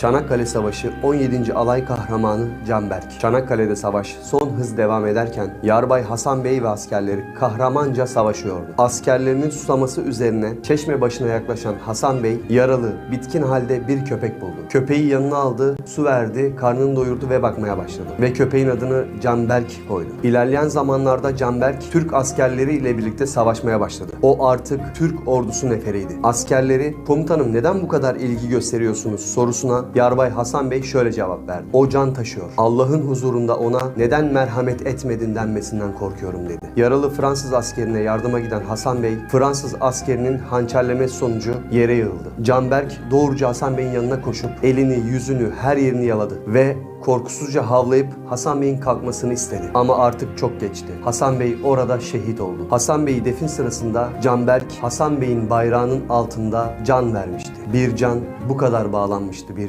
Çanakkale Savaşı 17. Alay Kahramanı Canberk. Çanakkale'de savaş son hız devam ederken Yarbay Hasan Bey ve askerleri kahramanca savaşıyordu. Askerlerinin susaması üzerine çeşme başına yaklaşan Hasan Bey yaralı, bitkin halde bir köpek buldu. Köpeği yanına aldı, su verdi, karnını doyurdu ve bakmaya başladı. Ve köpeğin adını Canberk koydu. İlerleyen zamanlarda Canberk Türk askerleri ile birlikte savaşmaya başladı. O artık Türk ordusu neferiydi. Askerleri komutanım neden bu kadar ilgi gösteriyorsunuz sorusuna Yarbay Hasan Bey şöyle cevap verdi. O can taşıyor. Allah'ın huzurunda ona neden merhamet etmedin denmesinden korkuyorum dedi. Yaralı Fransız askerine yardıma giden Hasan Bey Fransız askerinin hançerlemesi sonucu yere yığıldı. Canberk doğruca Hasan Bey'in yanına koşup elini, yüzünü, her yerini yaladı ve korkusuzca havlayıp Hasan Bey'in kalkmasını istedi. Ama artık çok geçti. Hasan Bey orada şehit oldu. Hasan Bey'i defin sırasında Canberk Hasan Bey'in bayrağının altında can vermişti. Bir can bu kadar bağlanmıştı bir can.